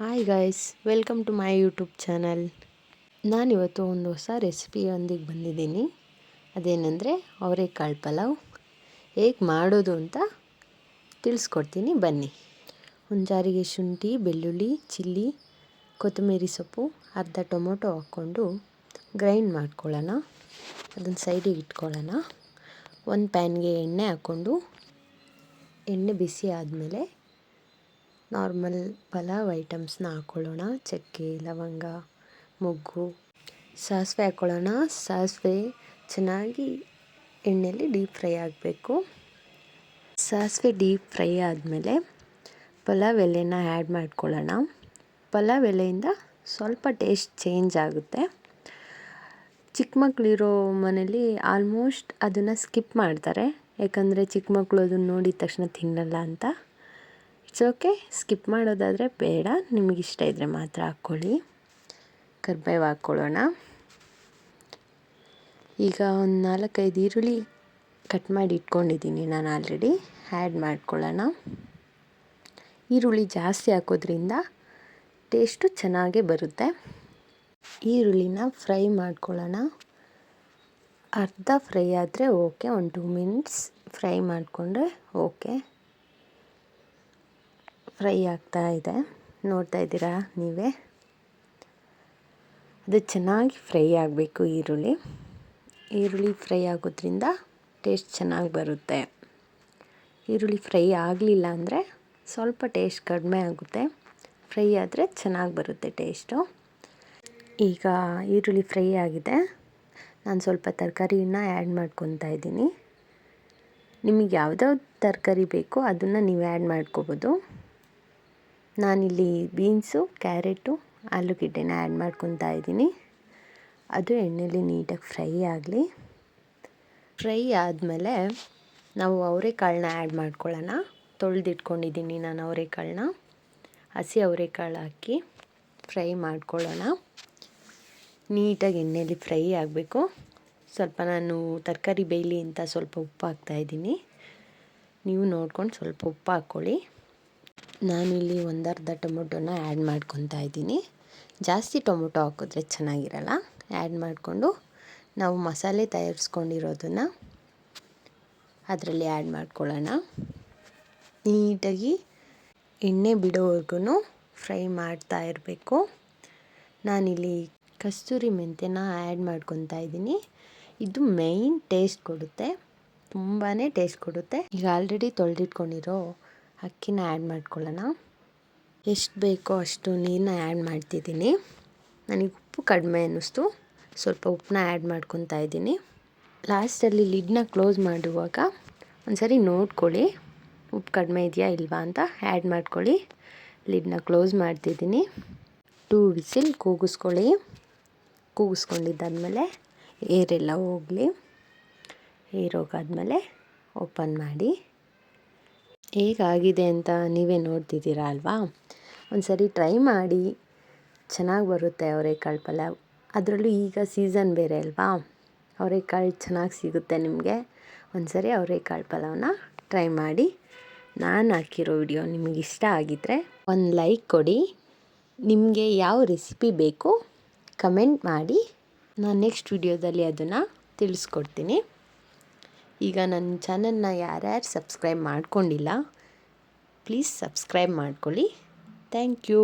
Hi guys welcome to my YouTube channel ನಾನಿವತ್ತು ಒಂದು ಹೊಸ ರೆಸಿಪಿಯೊಂದಿಗೆ ಬಂದಿದ್ದೀನಿ. ಅದೇನೆಂದರೆ ಅವರೆಕಾಳು ಪಲಾವ್. ಹೇಗೆ ಮಾಡೋದು ಅಂತ ತಿಳಿಸ್ಕೊಡ್ತೀನಿ, ಬನ್ನಿ. ಒಂದು ಜಾರಿಗೆ ಶುಂಠಿ, ಬೆಳ್ಳುಳ್ಳಿ, ಚಿಲ್ಲಿ, ಕೊತ್ತಂಬರಿ ಸೊಪ್ಪು, ಅರ್ಧ ಟೊಮೊಟೊ ಹಾಕ್ಕೊಂಡು ಗ್ರೈಂಡ್ ಮಾಡ್ಕೊಳ್ಳೋಣ. ಅದನ್ನು ಸೈಡಿಗೆ ಇಟ್ಕೊಳ್ಳೋಣ. ಒಂದು ಪ್ಯಾನ್ಗೆ ಎಣ್ಣೆ ಹಾಕ್ಕೊಂಡು ಎಣ್ಣೆ ಬಿಸಿ ಆದಮೇಲೆ ನಾರ್ಮಲ್ ಪಲಾವ್ ಐಟಮ್ಸ್ನ ಹಾಕ್ಕೊಳ್ಳೋಣ ಚಕ್ಕೆ, ಲವಂಗ, ಮೊಗ್ಗು, ಸಾಸಿವೆ ಹಾಕ್ಕೊಳ್ಳೋಣ ಸಾಸಿವೆ ಚೆನ್ನಾಗಿ ಎಣ್ಣೆಯಲ್ಲಿ ಡೀಪ್ ಫ್ರೈ ಆಗಬೇಕು. ಸಾಸಿವೆ ಡೀಪ್ ಫ್ರೈ ಆದಮೇಲೆ ಪಲಾವ್ ಎಲೆನ ಆ್ಯಡ್ ಮಾಡ್ಕೊಳ್ಳೋಣ. ಪಲಾವ್ ಎಲೆಯಿಂದ ಸ್ವಲ್ಪ ಟೇಸ್ಟ್ ಚೇಂಜ್ ಆಗುತ್ತೆ. ಚಿಕ್ಕ ಮಕ್ಕಳಿರೋ ಮನೇಲಿ ಆಲ್ಮೋಸ್ಟ್ ಅದನ್ನು ಸ್ಕಿಪ್ ಮಾಡ್ತಾರೆ. ಯಾಕಂದರೆ ಚಿಕ್ಕ ಮಕ್ಕಳು ಅದನ್ನು ನೋಡಿದ ತಕ್ಷಣ ತಿನ್ನಲ್ಲ ಅಂತ. ಇಟ್ಸ್ ಓಕೆ ಸ್ಕಿಪ್ ಮಾಡೋದಾದರೆ ಬೇಡ. ನಿಮಗಿಷ್ಟ ಇದ್ದರೆ ಮಾತ್ರ ಹಾಕ್ಕೊಳ್ಳಿ. ಕರ್ಬೇವು ಹಾಕ್ಕೊಳ್ಳೋಣ. ಈಗ ಒಂದು ನಾಲ್ಕೈದು ಈರುಳ್ಳಿ ಕಟ್ ಮಾಡಿ ಇಟ್ಕೊಂಡಿದ್ದೀನಿ ನಾನು ಆಲ್ರೆಡಿ ಆ್ಯಡ್ ಮಾಡ್ಕೊಳ್ಳೋಣ. ಈರುಳ್ಳಿ ಜಾಸ್ತಿ ಹಾಕೋದ್ರಿಂದ ಟೇಸ್ಟು ಚೆನ್ನಾಗೇ ಬರುತ್ತೆ. ಈರುಳ್ಳಿನ ಫ್ರೈ ಮಾಡ್ಕೊಳ್ಳೋಣ. ಅರ್ಧ ಫ್ರೈ ಆದರೆ ಓಕೆ. ಒಂದು ಟೂ ಮಿನಿಟ್ಸ್ ಫ್ರೈ ಮಾಡಿಕೊಂಡ್ರೆ ಓಕೆ. ಫ್ರೈ ಆಗ್ತಾ ಇದೆ. ನೋಡ್ತಾ ಇದ್ದೀರಾ ನೀವೇ? ಅದು ಚೆನ್ನಾಗಿ ಫ್ರೈ ಆಗಬೇಕು ಈರುಳ್ಳಿ. ಈರುಳ್ಳಿ ಫ್ರೈ ಆಗೋದ್ರಿಂದ ಟೇಸ್ಟ್ ಚೆನ್ನಾಗಿ ಬರುತ್ತೆ. ಈರುಳ್ಳಿ ಫ್ರೈ ಆಗಲಿಲ್ಲ ಅಂದರೆ ಸ್ವಲ್ಪ ಟೇಸ್ಟ್ ಕಡಿಮೆ ಆಗುತ್ತೆ. ಫ್ರೈ ಆದರೆ ಚೆನ್ನಾಗಿ ಬರುತ್ತೆ ಟೇಸ್ಟು. ಈಗ ಈರುಳ್ಳಿ ಫ್ರೈ ಆಗಿದೆ. ನಾನು ಸ್ವಲ್ಪ ತರಕಾರಿನ ಆ್ಯಡ್ ಮಾಡ್ಕೊತಾ ಇದ್ದೀನಿ. ನಿಮಗೆ ಯಾವುದಾವ್ದು ತರಕಾರಿ ಬೇಕೋ ಅದನ್ನು ನೀವು ಆ್ಯಡ್ ಮಾಡ್ಕೋಬೋದು. ನಾನಿಲ್ಲಿ ಬೀನ್ಸು, ಕ್ಯಾರೆಟು, ಆಲೂಗೆಡ್ಡೆನ ಆ್ಯಡ್ ಮಾಡ್ಕೊತಾ ಇದ್ದೀನಿ. ಅದು ಎಣ್ಣೆಯಲ್ಲಿ ನೀಟಾಗಿ ಫ್ರೈ ಆಗಲಿ. ಫ್ರೈ ಆದಮೇಲೆ ನಾವು ಅವರೆಕಾಳನ್ನ ಆ್ಯಡ್ ಮಾಡ್ಕೊಳ್ಳೋಣ. ತೊಳೆದಿಟ್ಕೊಂಡಿದ್ದೀನಿ ನಾನು ಅವರೆಕಾಳನ್ನ. ಹಸಿ ಅವರೆಕಾಳು ಹಾಕಿ ಫ್ರೈ ಮಾಡ್ಕೊಳ್ಳೋಣ. ನೀಟಾಗಿ ಎಣ್ಣೆಯಲ್ಲಿ ಫ್ರೈ ಆಗಬೇಕು. ಸ್ವಲ್ಪ ನಾನು ತರಕಾರಿ ಬೇಯಲಿ ಅಂತ ಸ್ವಲ್ಪ ಉಪ್ಪು ಹಾಕ್ತಾಯಿದ್ದೀನಿ ನೀವು ನೋಡ್ಕೊಂಡು ಸ್ವಲ್ಪ ಉಪ್ಪು ಹಾಕ್ಕೊಳ್ಳಿ. ನಾನಿಲ್ಲಿ ಒಂದರ್ಧ ಟೊಮೊಟೊನ ಆ್ಯಡ್ ಮಾಡ್ಕೊತಾ ಇದ್ದೀನಿ. ಜಾಸ್ತಿ ಟೊಮೊಟೊ ಹಾಕಿದ್ರೆ ಚೆನ್ನಾಗಿರಲ್ಲ. ಆ್ಯಡ್ ಮಾಡಿಕೊಂಡು ನಾವು ಮಸಾಲೆ ತಯಾರಿಸ್ಕೊಂಡಿರೋದನ್ನು ಅದರಲ್ಲಿ ಆ್ಯಡ್ ಮಾಡ್ಕೊಳ್ಳೋಣ. ನೀಟಾಗಿ ಎಣ್ಣೆ ಬಿಡೋವರೆಗೂ ಫ್ರೈ ಮಾಡ್ತಾ ಇರಬೇಕು. ನಾನಿಲ್ಲಿ ಕಸ್ತೂರಿ ಮೆಂತ್ಯನ ಆ್ಯಡ್ ಮಾಡ್ಕೊತಾ ಇದ್ದೀನಿ. ಇದು ಮೇಯ್ನ್ ಟೇಸ್ಟ್ ಕೊಡುತ್ತೆ. ತುಂಬಾ ಟೇಸ್ಟ್ ಕೊಡುತ್ತೆ. ಈಗ ಆಲ್ರೆಡಿ ತೊಳೆದಿಟ್ಕೊಂಡಿರೋ ಅಕ್ಕಿನ ಆ್ಯಡ್ ಮಾಡ್ಕೊಳ್ಳೋಣ. ಎಷ್ಟು ಬೇಕೋ ಅಷ್ಟು ನೀರನ್ನ ಆ್ಯಡ್ ಮಾಡ್ತಿದ್ದೀನಿ. ನನಗೆ ಉಪ್ಪು ಕಡಿಮೆ ಅನ್ನಿಸ್ತು. ಸ್ವಲ್ಪ ಉಪ್ಪನ್ನ ಆ್ಯಡ್ ಮಾಡ್ಕೊತಾ ಇದ್ದೀನಿ. ಲಾಸ್ಟಲ್ಲಿ ಲಿಡ್ನ ಕ್ಲೋಸ್ ಮಾಡುವಾಗ ಒಂದ್ಸರಿ ನೋಡ್ಕೊಳ್ಳಿ. ಉಪ್ಪು ಕಡಿಮೆ ಇದೆಯಾ ಇಲ್ವಾ ಅಂತ ಆ್ಯಡ್ ಮಾಡ್ಕೊಳ್ಳಿ. ಲಿಡ್ನ ಕ್ಲೋಸ್ ಮಾಡ್ತಿದ್ದೀನಿ. ಟೂ ವಿಸಿಲ್ ಕೂಗಿಸ್ಕೊಳ್ಳಿ. ಕೂಗಿಸ್ಕೊಂಡಿದ್ದಾದಮೇಲೆ ಏರೆಲ್ಲ ಹೋಗಲಿ. ಏರ್ ಹೋಗಾದ್ಮೇಲೆ ಓಪನ್ ಮಾಡಿ. ಹೇಗಾಗಿದೆ ಅಂತ ನೀವೇ ನೋಡ್ತಿದ್ದೀರಾ ಅಲ್ವಾ? ಒಂದು ಸರಿ ಟ್ರೈ ಮಾಡಿ. ಚೆನ್ನಾಗಿ ಬರುತ್ತೆ ಅವರೆಕಾಳು ಪಲಾವ್. ಅದರಲ್ಲೂ ಈಗ ಸೀಸನ್ ಬೇರೆ ಅಲ್ವಾ? ಅವರೆಕಾಳು ಚೆನ್ನಾಗಿ ಸಿಗುತ್ತೆ ನಿಮಗೆ? ಒಂದು ಸರಿ ಅವರೆಕಾಳು ಪಲಾವ್ನ ಟ್ರೈ ಮಾಡಿ. ನಾನು ಹಾಕಿರೋ ವಿಡಿಯೋ ನಿಮಗೆ ಇಷ್ಟ ಆಗಿದ್ದರೆ ಒಂದು ಲೈಕ್ ಕೊಡಿ. ನಿಮಗೆ ಯಾವ ರೆಸಿಪಿ ಬೇಕು ಕಮೆಂಟ್ ಮಾಡಿ. ನಾನು ನೆಕ್ಸ್ಟ್ ವಿಡಿಯೋದಲ್ಲಿ ಅದನ್ನು ತಿಳಿಸ್ಕೊಡ್ತೀನಿ. ಈಗ ನನ್ನ ಚಾನಲ್ನ ಯಾರ್ಯಾರು ಸಬ್ಸ್ಕ್ರೈಬ್ ಮಾಡ್ಕೊಂಡಿಲ್ಲ ಪ್ಲೀಸ್ ಸಬ್ಸ್ಕ್ರೈಬ್ ಮಾಡ್ಕೊಳ್ಳಿ. Thank you.